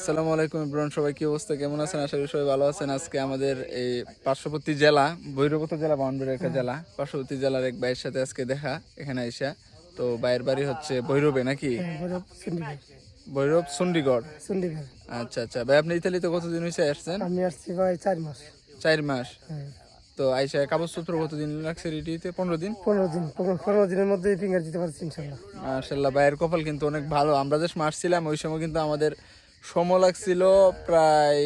আসসালামু আলাইকুম ইব্রাহিম সবাই কি অবস্থা? কেমন আছেন? আশা করি সবাই ভালো আছেন। আজকে আমাদের এই পার্শ্ববর্তী জেলা ভৈরবত জেলা বাউন্ডারি একটা জেলা। পার্শ্ববর্তী জেলার এক ভাইয়ের সাথে আজকে দেখা এখানে আইসা। তো ভাইয়ের বাড়ি হচ্ছে ভৈরবে নাকি? ভৈরব চণ্ডীগড় আচ্ছা আচ্ছা। ভাই আপনি ইতালিতে কতদিন হয়েছে আসছেন? আমি আসছি ভাই চার মাস। চার মাস। হ্যাঁ। তো আইসা কাগজপত্র কতদিন লাগছে রেডিতে? পনেরো দিন? পনেরো দিন। পনেরো পনেরো দিনের মধ্যে ফিঙ্গার দিতে পারছি ইনশাল্লাহ। মার্শাল্লাহ ভাইয়ের কপাল কিন্তু অনেক ভালো। আমরা যে মারছিলাম ওই সময় কিন্তু আমাদের সময় লাগছিল প্রায়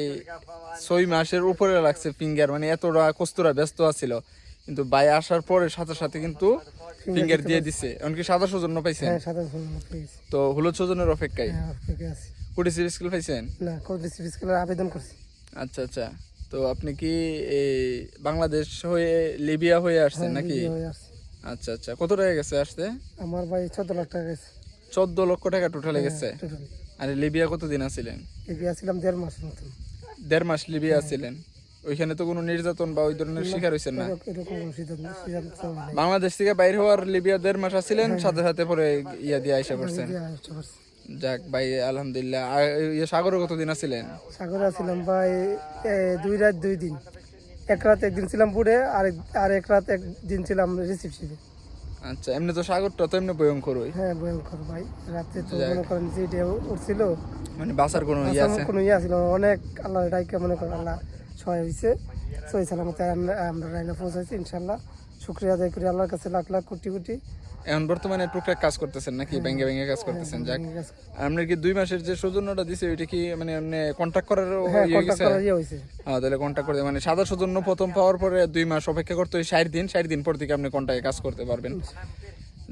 ছয় মাসের উপরে লাগছে ফিঙ্গার মানে এতটা কষ্টরা ব্যস্ত আছিল। কিন্তু ভাই আসার পরে সাথে সাথে কিন্তু ফিঙ্গার দিয়ে দিছে। এমনকি সাদা সৌজন্য পাইছেন। হ্যাঁ তো হলুদ সৌজনের অপেক্ষায়। হ্যাঁ অপেক্ষা কুড়ি সিরিজ স্কুল পাইছেন? না কোর্ট স্কুলের আবেদন করছি। আচ্ছা আচ্ছা। তো আপনি কি এই বাংলাদেশ হয়ে লিবিয়া হয়ে আসছেন নাকি? হয়ে আসছি। আচ্ছা আচ্ছা। কত টাকা গেছে আসতে? আমার ভাই চোদ্দ লাখ টাকা গেছে। চোদ্দ লক্ষ টাকা টোটালে গেছে। টোটালি আর লিবিয়া কতদিন আছিলেন? বিয়ে ছিলাম দেড় মাস মতন। দেড় মাস লিবিয়া ছিলেন ওইখানে তো কোনো নির্যাতন বা ওই ধরনের শিকার হয়েছেন না। বাংলাদেশ থেকে বাইরে হওয়ার লিবিয়া দেড় মাস আছিলেন সাথে সাথে পরে ইয়া দিয়ে আইসা পড়ছেন। যাক ভাই আলহামদুলিল্লাহ। আর ইয়ে সাগরে কতদিন আছিলেন? সাগরে ছিলাম ভাই দুই রাত দুই দিন। এক রাত একদিন ছিলাম পুরে আর আর এক রাত একদিন ছিলাম রিসিপশনে আচ্ছা এমনি তো সাগরটা তো এমনি ভয়ঙ্কর ওই। হ্যাঁ ভয়ঙ্কর ভাই। রাতে তো মনে করেন যে এটা উঠছিল। মানে বাসার কোনো ইয়ে আছে? কোনো ইয়ে ছিল অনেক আল্লাহর ডাইকে মনে করেন আল্লাহ ছয় হয়েছে সহি সালামতে আমরা আমরা রাইনা পৌঁছাইছি ইনশাল্লাহ শুক্রিয়া আদায় করি আল্লাহর কাছে লাখ লাখ কোটি কোটি। এখন বর্তমানে টুকটাক কাজ করতেছেন নাকি? ব্যাঙ্গে ব্যাঙ্গে কাজ করতেছেন যাক। আপনার কি দুই মাসের যে সৌজন্যটা দিছে ওইটা কি মানে এমনি কন্ট্যাক্ট করার হ্যাঁ ইয়ে কন্ট্যাক্ট গেছে করা ইয়ে হয়েছে হ্যাঁ তাহলে কন্ট্যাক্ট করে মানে সাদা সৌজন্য প্রথম পাওয়ার পরে দুই মাস অপেক্ষা করতে হয় ষাট দিন ষাট দিন পর থেকে আপনি কন্ট্যাক্টে কাজ করতে পারবেন।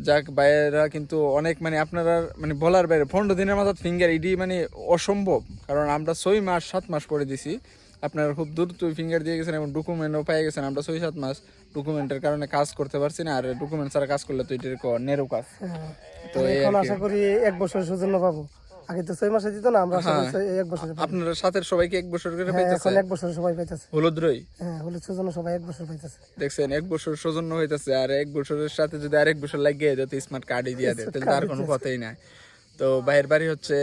যাক বাইরেরা কিন্তু অনেক মানে আপনারা মানে বলার বাইরে পনেরো দিনের মাথায় ফিঙ্গার ইডি মানে অসম্ভব কারণ আমরা ছয় মাস সাত মাস করে দিছি। আপনারা খুব দ্রুত ফিঙ্গার দিয়ে গেছেন এবং ডকুমেন্টও পেয়ে গেছেন। আমরা ছয় সাত মাস ডকুমেন্টের কারণে কাজ করতে পারছি না আর ডকুমেন্ট ছাড়া কাজ করলে তো এটার নেরো কাজ। হ্যাঁ। তো এখন আশা করি এক বছর সৌজন্য পাবো। আগে তো ছয় মাসে দিত না আমরা ছয়- এক বছর আপনারা সাথে সবাইকে এক বছর করে হ্যাঁ পাইতেছে এখন এক বছর সবাই পাইতেছে। হলুদ রই? হ্যাঁ হলে সৌজন্য সবাই এক বছর পাইতেছে। দেখছেন এক বছর সৌজন্য হইতেছে আর এক বছরের সাথে যদি আরেক বছর লাগিয়ে দেয় তো স্মার্ট কার্ডই দিয়ে দেয়। তাহলে তার কোনো কথাই নাই। তো বাইরের বাড়ি হচ্ছে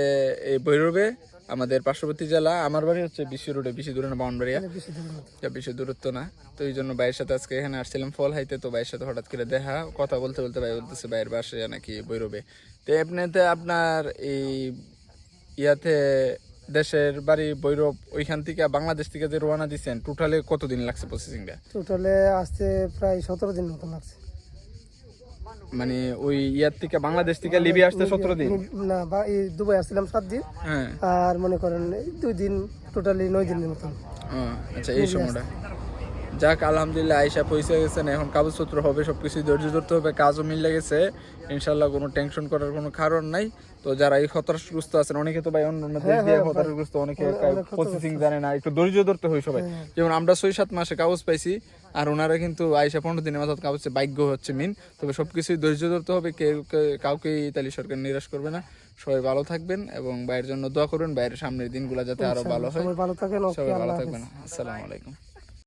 এই ভৈরবে আমাদের পার্শ্ববর্তী জেলা আমার বাড়ি হচ্ছে বিশ্ব রোডে বেশি দূরে না বাউন্ডারিয়া বেশি দূরত্ব না। তো এই জন্য ভাইয়ের সাথে আজকে এখানে আসছিলাম ফল হাইতে তো ভাইয়ের সাথে হঠাৎ করে দেখা কথা বলতে বলতে ভাই বলতেছে ভাইয়ের বাসে নাকি বৈরবে তো এমনিতে আপনার এই ইয়াতে দেশের বাড়ি বৈরব ওইখান থেকে বাংলাদেশ থেকে যে রওনা দিচ্ছেন টোটালে কতদিন লাগছে প্রসেসিংটা টোটালে আসতে প্রায় সতেরো দিন মতন লাগছে। মানে ওই ইয়ার থেকে বাংলাদেশ থেকে লিবি আসতে সতেরো দিন? না বা এই দুবাই আসছিলাম সাত দিন। হ্যাঁ। আর মনে করেন দুই দিন টোটালি নয় দিনের মতন। আচ্ছা এই সময়টা। যাক আলহামদুলিল্লাহ আইসা পয়সা গেছেন। এখন কাগজপত্র হবে সবকিছু ধৈর্য ধরতে হবে কাজও মিলে গেছে ইনশাল্লাহ কোনো টেনশন করার কোনো কারণ নাই। তো যারা এই হতাশগ্রস্ত আছেন অনেকে তো ভাই অন্য অন্য দেশ দিয়ে হতাশগ্রস্ত অনেকে প্রসেসিং জানে না একটু ধৈর্য ধরতে হয় সবাই। যেমন আমরা ছয় সাত মাসে কাগজ পাইছি আর ওনারা কিন্তু আয়সা পনেরো দিনের মাথায় কাগজ ভাগ্য হচ্ছে মিন তবে সবকিছুই ধৈর্য ধরতে হবে কেউ কে- কাউকে ইতালি সরকার নিরাশ করবে না। সবাই ভালো থাকবেন এবং বাইরের জন্য দোয়া করবেন বাইরের সামনের দিনগুলো যাতে আরও ভালো হয়। সবাই ভালো থাকেন সবাই ভালো থাকবেন। আসসালামু আলাইকুম।